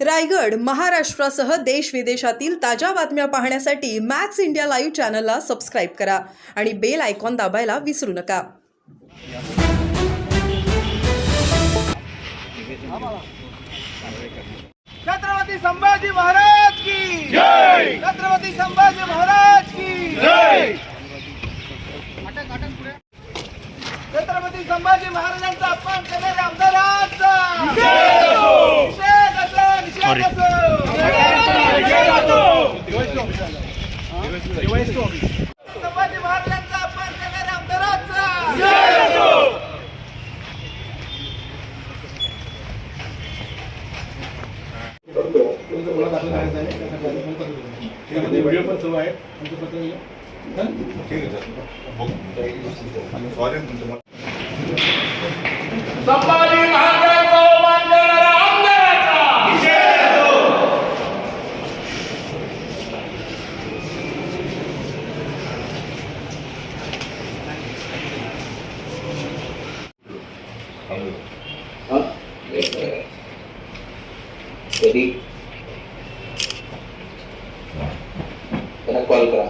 रायगड महाराष्ट्रासह देश विदेशातील ताज्या बातम्या पाहण्यासाठी मॅक्स इंडिया लाईव्ह चॅनलला सबस्क्राईब करा आणि बेल आयकॉन दाबायला विसरू नका. छत्रपती संभाजी महाराज की जय! छत्रपती संभाजी महाराज की जय! छत्रपती संभाजी महाराजांचा अपमान करणाऱ्या आमदारांचा निषेध असो निषेध असो संभाजी महाराजांचा अपमान करणाऱ्या आमदारांचा त्यामध्ये व्हिडिओ पण सुरू आहे पत्र महाराजांचा कधी त्यांना कॉल करा.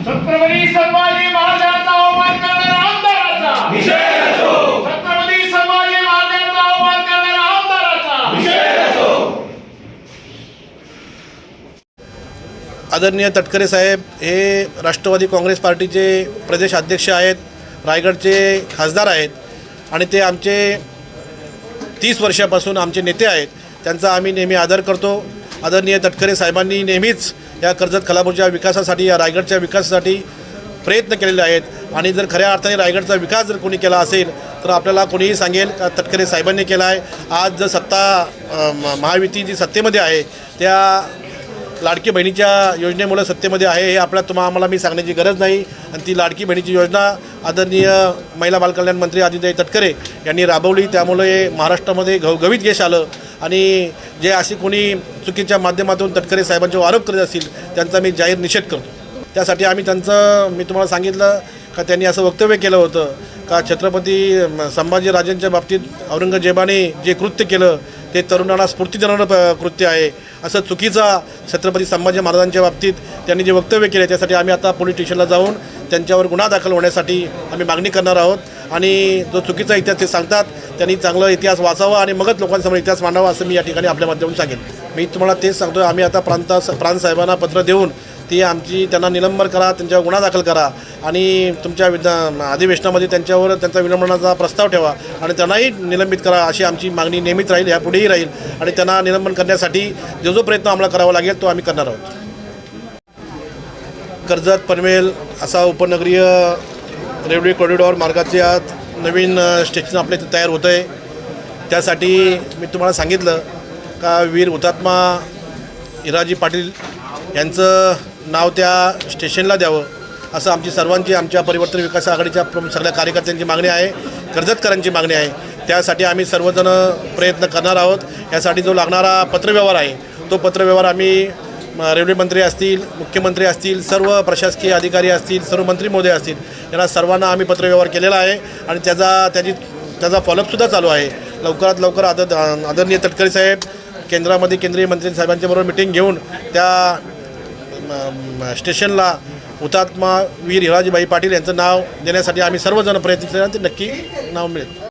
छत्रपती संभाजी महाराजांचा अवमान आदरणीय तटकरे साहेब हे राष्ट्रवादी काँग्रेस पार्टीचे प्रदेश अध्यक्ष आहेत रायगडचे खासदार आहेत आणि ते आमचे तीस वर्षापासून आमचे नेते आहेत त्यांचा आम्ही नेहमी आदर करतो. आदरणीय तटकरे साहेबांनी नेहमीच या कर्जत खलापूरच्या विकासासाठी या रायगडच्या विकासासाठी प्रयत्न केलेले आहेत. आणि जर खऱ्या अर्थाने रायगडचा विकास जर कोणी केला असेल तर आपल्याला कोणीही सांगेल का तटकरे साहेबांनी केला आहे. आज जर सत्ता महायुती जी सत्तेमध्ये आहे त्या लाडकी बहिणीच्या योजनेमुळे सत्तेमध्ये आहे हे आपल्या तुम्हा आम्हाला मी सांगण्याची गरज नाही. आणि ती लाडकी बहिणीची योजना आदरणीय महिला बालकल्याण मंत्री आदित्य तटकरे यांनी राबवली. त्यामुळे महाराष्ट्रामध्ये घवघवीत यश आलं. आणि जे असे कोणी चुकीच्या माध्यमातून तटकरे साहेबांचे आरोप करत असतील त्यांचा मी जाहीर निषेध करतो. त्यासाठी आम्ही त्यांचं मी तुम्हाला सांगितलं का त्यांनी असं वक्तव्य केलं होतं का छत्रपती संभाजी संभाजीराजांच्या बाबतीत औरंगजेबाने जे कृत्य केलं ते तरुणांना स्फूर्ती देणारं कृत्य आहे. असं चुकीचा छत्रपती संभाजी महाराजांच्या बाबतीत त्यांनी जे वक्तव्य केले त्यासाठी आम्ही आता पोलीस स्टेशनला जाऊन त्यांच्यावर गुन्हा दाखल होण्यासाठी आम्ही मागणी करणार आहोत. आणि जो चुकीचा इतिहास ते सांगतात त्यांनी चांगला इतिहास वाचावा आणि मगच लोकांसमोर इतिहास मांडावा असं मी या ठिकाणी आपल्या माध्यमातून सांगेन. मी तुम्हाला तेच सांगतो आम्ही आता प्रांता प्रांत साहेबांना पत्र देऊन ती आमची त्यांना निलंबन करा त्यांच्यावर गुन्हा दाखल करा आणि तुमच्या विधा अधिवेशनामध्ये त्यांच्यावर त्यांचा विलंबनाचा प्रस्ताव ठेवा आणि त्यांनाही निलंबित करा अशी आमची मागणी नेहमीच राहील यापुढेही राहील आणि त्यांना निलंबन करण्यासाठी जो जो प्रयत्न आम्हाला करावा लागेल तो आम्ही करणार आहोत. कर्जत पनवेल असा उपनगरीय रेल्वे कॉरिडॉर मार्गाचे आत नवीन स्टेशन आपल्या इथे तयार होतं आहे त्यासाठी मी तुम्हाला सांगितलं का वीर हुतात्मा इराजी पाटील यांचं नाव त्या स्टेशनला द्यावं असं आमची सर्वांची आमच्या परिवर्तन विकास आघाडीच्या सगळ्या कार्यकर्त्यांची मागणी आहे कर्जतकरांची मागणी आहे. त्यासाठी आम्ही सर्वजण प्रयत्न करणार आहोत. यासाठी जो लागणारा पत्रव्यवहार आहे तो पत्रव्यवहार आम्ही रेल्वे मंत्री असतील मुख्यमंत्री असतील सर्व प्रशासकीय अधिकारी असतील सर्व मंत्री महोदय असतील यांना सर्वांना आम्ही पत्रव्यवहार केलेला आहे आणि त्याचा त्याची त्याचा फॉलोअपसुद्धा चालू आहे. लवकरात लवकर आदर आदरणीय तटकरे साहेब केंद्रामध्ये केंद्रीय मंत्री साहेबांच्याबरोबर मिटिंग घेऊन त्या स्टेशनला हुतात्मा वीर हिराजीबाई पाटील यांचं नाव देण्यासाठी आम्ही सर्वजण प्रयत्न केला ते नक्की नाव मिळेल.